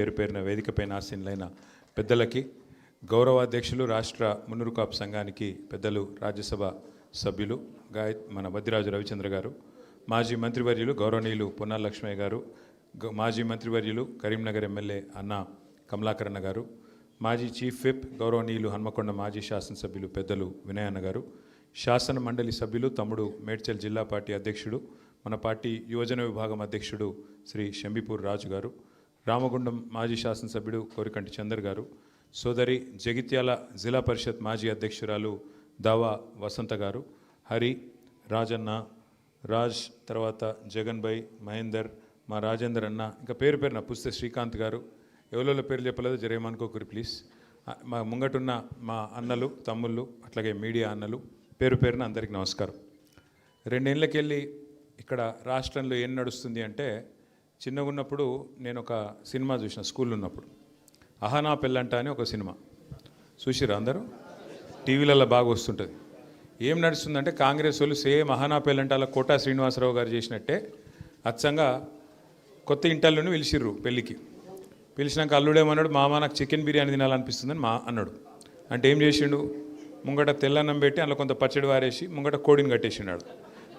పేరు పేరున వేదికపైన ఆసీనులైన పెద్దలకి గౌరవాధ్యక్షులు రాష్ట్ర మున్నూరు కాపు సంఘానికి పెద్దలు రాజ్యసభ సభ్యులు గాయ మన బద్దిరాజు రవిచంద్ర గారు మాజీ మంత్రివర్యులు గౌరవనీయులు పొన్నాల లక్ష్మయ్య గారు మాజీ మంత్రివర్యులు కరీంనగర్ ఎమ్మెల్యే అన్న కమలాకరణ గారు మాజీ చీఫ్ విప్ గౌరవనీయులు హన్మకొండ మాజీ శాసనసభ్యులు పెద్దలు వినయన్న గారు శాసన మండలి సభ్యులు తమ్ముడు మేడ్చల్ జిల్లా పార్టీ అధ్యక్షుడు మన పార్టీ యువజన విభాగం అధ్యక్షుడు శ్రీ షంబిపూర్ రాజు గారు రామగుండం మాజీ శాసనసభ్యుడు కోరికంటి చందర్ గారు సోదరి జగిత్యాల జిల్లా పరిషత్ మాజీ అధ్యక్షురాలు దావా వసంత గారు హరి రాజన్న రాజ్ తర్వాత జగన్ భాయ్ మహేందర్ మా రాజేందర్ అన్న ఇంకా పేరు పేరున పుస్తే శ్రీకాంత్ గారు. ఎవరో పేరు చెప్పలేదు? జరేమనుకోకరి ప్లీజ్. మా ముంగటున్న మా అన్నలు తమ్ముళ్ళు అట్లాగే మీడియా అన్నలు పేరు పేరున అందరికీ నమస్కారం. రెండేళ్ళకెళ్ళి ఇక్కడ రాష్ట్రంలో ఏం నడుస్తుంది అంటే చిన్నగా ఉన్నప్పుడు నేను ఒక సినిమా చూసిన స్కూల్లో ఉన్నప్పుడు అహనా పెళ్ళంట అని ఒక సినిమా. చూసిరా అందరూ? టీవీలలో బాగా వస్తుంటుంది ఏం నడుస్తుందంటే కాంగ్రెస్ వాళ్ళు సేమ్ అహనా పెళ్ళంట అలా కోటా శ్రీనివాసరావు గారు చేసినట్టే అచ్చంగా కొత్త ఇంటల్లోనే పిలిచిర్రు పెళ్ళికి. పిలిచినాక అల్లుడేమన్నాడు మామ నాకు చికెన్ బిర్యానీ తినాలనిపిస్తుందని మా అన్నాడు. అంటే ఏం చేసిండు? ముంగట తెల్లన్నం పెట్టి అందులో కొంత పచ్చడి వారేసి ముంగట కోడిని కట్టేసినాడు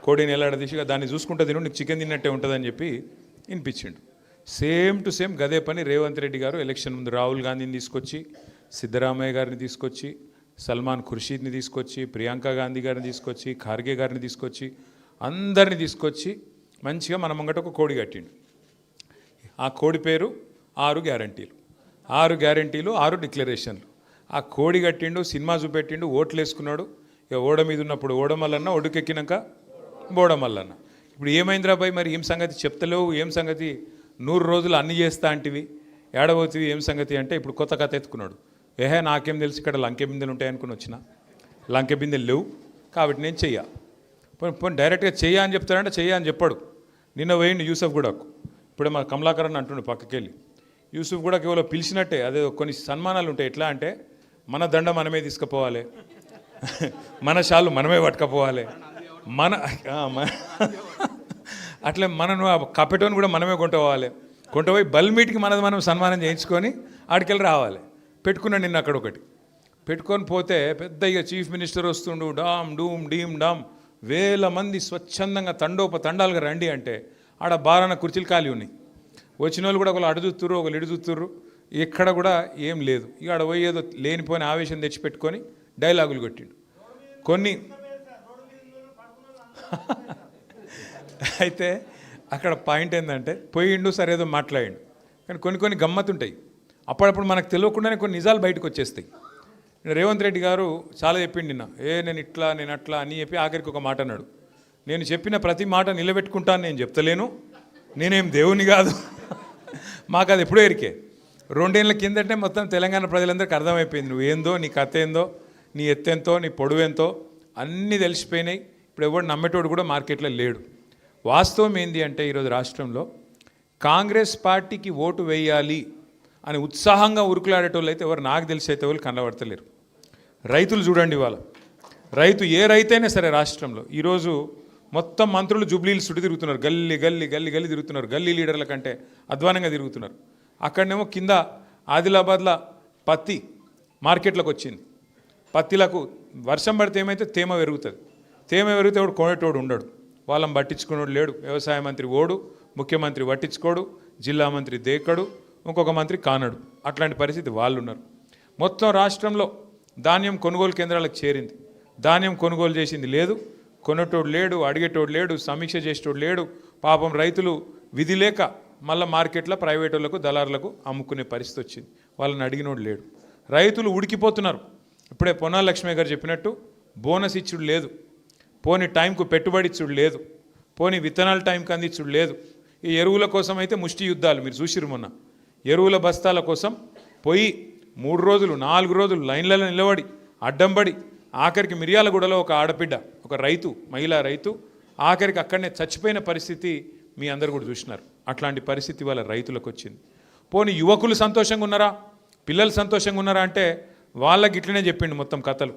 కోడిని ఎలాడదీసి తీసి దాన్ని చూసుకుంటా తిను నీకు చికెన్ తిన్నట్టే ఉంటుందని చెప్పి వినిపించిండు. సేమ్ టు సేమ్ గదే పని రేవంత్ రెడ్డి గారు ఎలక్షన్ ముందు రాహుల్ గాంధీని తీసుకొచ్చి సిద్ధరామయ్య గారిని తీసుకొచ్చి సల్మాన్ ఖుర్షీద్ని తీసుకొచ్చి ప్రియాంక గాంధీ గారిని తీసుకొచ్చి ఖార్గే గారిని తీసుకొచ్చి అందరిని తీసుకొచ్చి మంచిగా మన ముంగట ఒక కోడి కట్టిండు. ఆ కోడి పేరు ఆరు గ్యారంటీలు. ఆరు గ్యారంటీలు ఆరు డిక్లరేషన్లు. ఆ కోడి కట్టిండు సినిమా చూపెట్టిండు ఓట్లు వేసుకున్నాడు ఇక ఓడ మీద ఉన్నప్పుడు ఓడమల్లన్న ఒడుకెక్కినాక బోడమల్లన్న. ఇప్పుడు ఏమైందిరా బాయ్ మరి ఏం సంగతి చెప్తలేవు? ఏం సంగతి? నూరు రోజులు అన్ని చేస్తా అంటివి. ఏడవతివి ఏం సంగతి అంటే ఇప్పుడు కొత్త కథ ఎత్తుకున్నాడు. ఏహే నాకేం తెలుసు ఇక్కడ లంకె బిందెలు ఉంటాయనుకుని వచ్చిన. లంకె బిందెలు లేవు. కాబట్టి నేను చెయ్య. పోనీ డైరెక్ట్గా చెయ్య అని చెప్తానంటే చెయ్య అని చెప్పాడు. నిన్న వేయండి యూసఫ్ గూడకు. ఇప్పుడే మా కమలాకరన్ అంటుండు పక్కకెళ్ళి. యూసుఫ్ కూడా కేవలం పిలిచినట్టే అదే కొన్ని సన్మానాలు ఉంటాయి. ఎట్లా అంటే మన దండ మనమే తీసుకుపోవాలి. మన షాలు మనమే పట్టుకపోవాలి. మన అట్లే మనను ఆ కపెటోని కూడా మనమే కొంటపోవాలి. కొంటపోయి బల్మీట్కి మనది మనం సన్మానం చేయించుకొని ఆడికెళ్ళి రావాలి. పెట్టుకున్నాను నిన్న అక్కడ ఒకటి. పెట్టుకొని పోతే పెద్ద ఇక చీఫ్ మినిస్టర్ వస్తుండు డామ్ డూమ్ డీమ్ డామ్. వేల మంది స్వచ్ఛందంగా తండోప తండాలుగా రండి అంటే ఆడ బారాన కుర్చీలు ఖాళీ ఉన్నాయి. వచ్చిన వాళ్ళు కూడా ఒకళ్ళు అడు ఒకళ్ళు ఇడుతుర్రు ఎక్కడ కూడా ఏం లేదు. ఇక ఆడ పోయేదో లేనిపోయిన ఆవేశం తెచ్చిపెట్టుకొని డైలాగులు కొట్టిండు. కొన్ని అయితే అక్కడ పాయింట్ ఏంటంటే పోయిండు సరే ఏదో మాట్లాడిండు. కానీ కొన్ని కొన్ని గమ్మత్తుంటాయి. అప్పుడప్పుడు మనకు తెలియకుండానే కొన్ని నిజాలు బయటకు వచ్చేస్తాయి. రేవంత్ రెడ్డి గారు చాలా చెప్పిండు నిన్న ఏ నేను ఇట్లా నేను అట్లా అని చెప్పి ఆఖరికి ఒక మాట అన్నాడు. నేను చెప్పిన ప్రతి మాట నిలబెట్టుకుంటాను నేను చెప్తలేను. నేనేం దేవుని కాదు. మాకు అది ఎప్పుడో ఎరికే. రెండేళ్ళ కిందటే మొత్తం తెలంగాణ ప్రజలందరికీ అర్థమైపోయింది. నువ్వు ఏందో నీ కథ ఏందో నీ ఎత్తెంతో నీ పొడవెంతో అన్నీ తెలిసిపోయినాయి. ఇప్పుడు ఎవడు నమ్మేటోడు కూడా మార్కెట్లో లేడు. వాస్తవం ఏంది అంటే ఈరోజు రాష్ట్రంలో కాంగ్రెస్ పార్టీకి ఓటు వేయాలి అని ఉత్సాహంగా ఉరుకులాడేటోళ్ళు అయితే ఎవరు నాకు తెలిసి అయితే వాళ్ళు కనబడతలేరు. రైతులు చూడండి ఇవాళ. రైతు ఏ రైతైనా సరే రాష్ట్రంలో ఈరోజు మొత్తం మంత్రులు జుబ్లీలు చుట్టూ తిరుగుతున్నారు. గల్లీ గల్లీ గల్లీ గల్లీ తిరుగుతున్నారు. గల్లీ లీడర్ల కంటే అధ్వానంగా తిరుగుతున్నారు. అక్కడనేమో కింద ఆదిలాబాద్లో పత్తి మార్కెట్లోకి వచ్చింది. పత్తిలకు వర్షం పడితే ఏమైతే తేమ పెరుగుతుంది. తేమ పెరిగితే వాడు కొనేటోడు ఉండడు. వాళ్ళని పట్టించుకునేవాడు లేడు. వ్యవసాయ మంత్రి ఓడు ముఖ్యమంత్రి పట్టించుకోడు జిల్లా మంత్రి దేకడు ఇంకొక మంత్రి కానడు. అట్లాంటి పరిస్థితి వాళ్ళు ఉన్నారు మొత్తం రాష్ట్రంలో ధాన్యం కొనుగోలు కేంద్రాలకు చేరింది. ధాన్యం కొనుగోలు చేసింది లేదు. కొనేటోడు లేడు అడిగేటోడు లేడు సమీక్ష చేసేటోడు లేడు. పాపం రైతులు విధి లేక మళ్ళీ మార్కెట్లో ప్రైవేట్ వాళ్ళకు దళారులకు అమ్ముకునే పరిస్థితి వచ్చింది. వాళ్ళని అడిగినోడు లేడు. రైతులు ఉడికిపోతున్నారు. ఇప్పుడే పొన్నాల గారు చెప్పినట్టు బోనస్ ఇచ్చుడు లేదు. పోని టైంకు పెట్టుబడి ఇచ్చుడు లేదు పోని విత్తనాల టైంకి అందించుడు లేదు ఈ ఎరువుల కోసం అయితే ముష్టి యుద్ధాలు మీరు చూసిరు మొన్న. ఎరువుల బస్తాల కోసం పోయి మూడు రోజులు నాలుగు రోజులు లైన్లలో నిలబడి అడ్డంబడి ఆఖరికి మిర్యాలగూడలో ఒక ఆడబిడ్డ ఒక రైతు మహిళా రైతు ఆఖరికి అక్కడనే చచ్చిపోయిన పరిస్థితి మీ అందరు కూడా చూసినారు. అట్లాంటి పరిస్థితి వాళ్ళ రైతులకు వచ్చింది. పోనీ యువకులు సంతోషంగా ఉన్నారా? పిల్లలు సంతోషంగా ఉన్నారా అంటే వాళ్ళకి ఇట్లనే చెప్పిండు మొత్తం కథలు.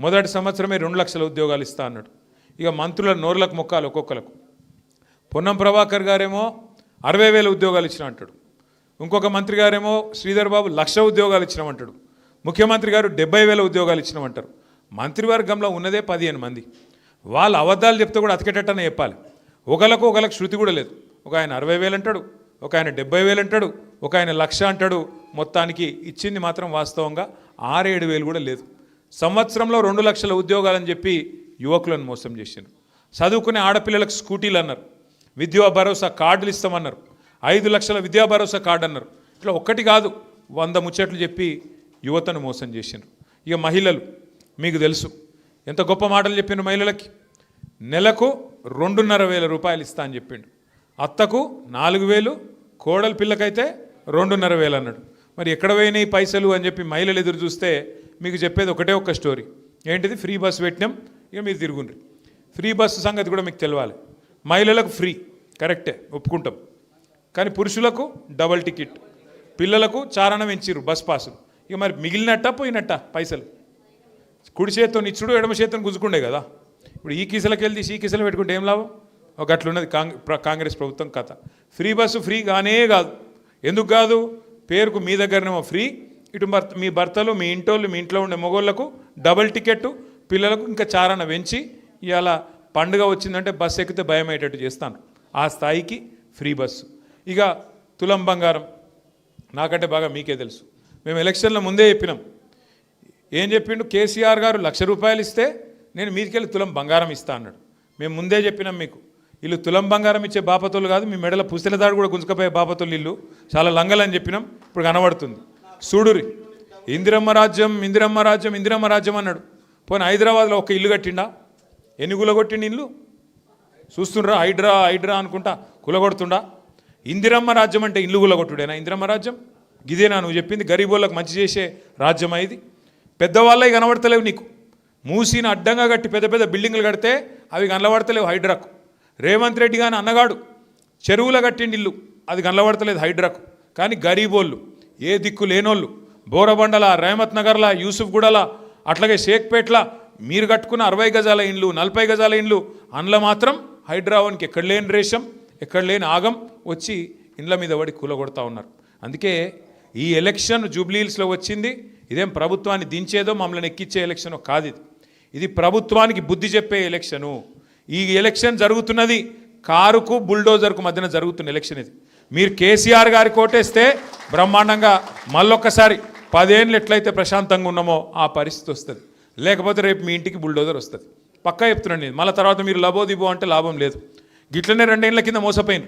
మొదటి సంవత్సరమే రెండు లక్షల ఉద్యోగాలు ఇస్తా అన్నాడు. ఇక మంత్రుల నోర్లకు మొక్కాలి ఒక్కొక్కలకు. పొన్నం ప్రభాకర్ గారేమో అరవై వేల ఉద్యోగాలు ఇచ్చిన అంటాడు ఇంకొక మంత్రి గారేమో శ్రీధర్ బాబు లక్ష ఉద్యోగాలు ఇచ్చినామంటాడు. ముఖ్యమంత్రి గారు డెబ్బై వేల ఉద్యోగాలు ఇచ్చినామంటారు. మంత్రివర్గంలో ఉన్నదే పదిహేను మంది. వాళ్ళు అబద్ధాలు చెప్తే కూడా అతికేటట్టనే చెప్పాలి. ఒకళ్ళకు ఒకలకు శృతి కూడా లేదు. ఒక ఆయన అరవై వేలు అంటాడు ఒక ఆయన డెబ్బై వేలు అంటాడు ఒక ఆయన లక్ష అంటాడు. మొత్తానికి ఇచ్చింది మాత్రం వాస్తవంగా ఆరేడు వేలు కూడా లేదు. సంవత్సరంలో రెండు లక్షల ఉద్యోగాలని చెప్పి యువకులను మోసం చేసిండ్రు. చదువుకునే ఆడపిల్లలకు స్కూటీలు అన్నారు. విద్యా భరోసా కార్డులు ఇస్తామన్నారు. ఐదు లక్షల విద్యా భరోసా కార్డు అన్నారు. ఇట్లా ఒక్కటి కాదు వంద ముచ్చట్లు చెప్పి యువతను మోసం చేసిండ్రు. ఇక మహిళలు మీకు తెలుసు ఎంత గొప్ప మాటలు చెప్పిండ్రు మహిళలకి? నెలకు రెండున్నర వేల రూపాయలు ఇస్తా అని చెప్పిండు. అత్తకు నాలుగు వేలు కోడలు పిల్లకైతే రెండున్నర వేలు అన్నాడు. మరి ఎక్కడ పోయినాయి పైసలు అని చెప్పి మహిళలు ఎదురు చూస్తే మీకు చెప్పేది ఒకటే ఒక్క స్టోరీ. ఏంటిది? ఫ్రీ బస్సు పెట్టినాం ఇక మీరు తిరుగుండ్రి. ఫ్రీ బస్సు సంగతి కూడా మీకు తెలవాలి. మహిళలకు ఫ్రీ కరెక్టే ఒప్పుకుంటాం. కానీ పురుషులకు డబల్ టికెట్. పిల్లలకు చారణం ఎంచిరు బస్ పాసులు. ఇక మరి మిగిలినట్ట పోయినట్ట పైసలు? కుడి చేత్తో ఇచ్చుడు ఎడమ చేత్తో గుంజుకుండే కదా. ఇప్పుడు ఈ కీసలకి వెళ్ళి ఈ కీసలు పెట్టుకుంటే ఏం లాభం? ఒక అట్లున్నది కాంగ్రెస్ ప్రభుత్వం కథ. ఫ్రీ బస్సు ఫ్రీ కానే కాదు. ఎందుకు కాదు? పేరుకు మీ దగ్గరనేమో ఫ్రీ ఇటు భర్త మీ భర్తలు మీ ఇంటోళ్ళు మీ ఇంట్లో ఉండే మొగోళ్ళకు డబల్ టికెట్ పిల్లలకు ఇంకా చారణ పెంచి ఇవాళ పండుగ వచ్చిందంటే బస్సు ఎక్కితే భయం అయ్యేటట్టు చేస్తాను. ఆ స్థాయికి ఫ్రీ బస్సు. ఇక తులం బంగారం నాకంటే బాగా మీకే తెలుసు. మేము ఎలక్షన్ల ముందే చెప్పినాం. ఏం చెప్పిండు? కేసీఆర్ గారు లక్ష రూపాయలు ఇస్తే నేను మీదికెళ్ళి తులం బంగారం ఇస్తా అన్నాడు. మేము ముందే చెప్పినాం మీకు. వీళ్ళు తులం బంగారం ఇచ్చే బాపతులు కాదు మీ మెడల పుస్తల దాడు కూడా గుంజుకపోయే బాపతులు ఇల్లు చాలా లంగలని చెప్పినాం. ఇప్పుడు కనబడుతుంది. చూడురి ఇందిరమ్మ రాజ్యం ఇందిరమ్మ రాజ్యం ఇందిరమ్మ రాజ్యం అన్నాడు. పోనీ హైదరాబాద్లో ఒక ఇల్లు కట్టిండా? ఎన్ని గులగొట్టిండు ఇల్లు? చూస్తుండ్రా హైడ్రా హైడ్రా అనుకుంటా కులగొడుతుండా ఇందిరమ్మ రాజ్యం అంటే ఇల్లు కులగొట్టుడేనా ఇందిరమ్మ రాజ్యం? గిదేనా నువ్వు చెప్పింది? గరీబోళ్ళకి మంచి చేసే రాజ్యం ఇది. పెద్దవాళ్ళవి కనబడతలేవు నీకు. మూసిన అడ్డంగా కట్టి పెద్ద పెద్ద బిల్డింగ్లు కడితే అవి కనబడతలేవు హైడ్రాకు. రేవంత్ రెడ్డి కానీ అన్నగాడు చెరువుల కట్టిండి ఇల్లు అది కనబడతలేదు హైడ్రాకు. కానీ గరీబోళ్ళు ఏ దిక్కు లేనోళ్ళు బోరబండల రేమత్ నగర్ల యూసుఫ్గూడల అట్లాగే షేక్పేట్ల మీరు కట్టుకున్న అరవై గజాల ఇండ్లు నలభై గజాల ఇండ్లు అందులో మాత్రం హైడ్రావన్కి ఎక్కడ లేని రేషం ఎక్కడ లేని ఆగం వచ్చి ఇండ్ల మీద పడి కూలగొడతా ఉన్నారు. అందుకే ఈ ఎలక్షన్ జూబ్లీహిల్స్లో వచ్చింది. ఇదేం ప్రభుత్వాన్ని దించేదో మమ్మల్ని ఎక్కించే ఎలక్షన్ కాదు ఇది. ఇది ప్రభుత్వానికి బుద్ధి చెప్పే ఎలక్షను. ఈ ఎలక్షన్ జరుగుతున్నది కారుకు బుల్డోజర్కు మధ్యన జరుగుతున్న ఎలక్షన్ ఇది. మీరు కేసీఆర్ గారి ఓటేస్తే బ్రహ్మాండంగా మళ్ళొక్కసారి పదేళ్ళు ఎట్లయితే ప్రశాంతంగా ఉన్నామో ఆ పరిస్థితి వస్తుంది. లేకపోతే రేపు మీ ఇంటికి బుల్డోజర్ వస్తుంది. పక్కా చెప్తున్నాను నేను. మళ్ళీ తర్వాత మీరు లబోదిబో అంటే లాభం లేదు. గిట్లనే రెండేళ్ళ కింద మోసపోయిన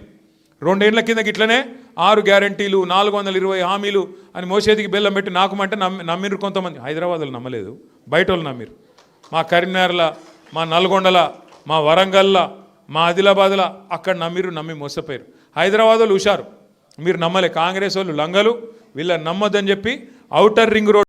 రెండేళ్ళ కింద గిట్లనే ఆరు గ్యారంటీలు నాలుగు వందల ఇరవై హామీలు అని మోసేదికి బెల్లం పెట్టి నాకుమంటే నమ్మి నమ్మిరు కొంతమంది. హైదరాబాద్లో నమ్మలేదు. బయట వాళ్ళు నమ్మిరు మా కరీంనగర్ల మా నల్గొండల మా వరంగల్ల మా ఆదిలాబాద్ల అక్కడ నమ్మిరు నమ్మి మోసపోయారు హైదరాబాద్ వాళ్ళు హుషారు. మీరు నమ్మలే. కాంగ్రెస్ వాళ్ళు లంగలు. వీళ్ళని నమ్మొద్దని చెప్పి ఔటర్ రింగ్ రోడ్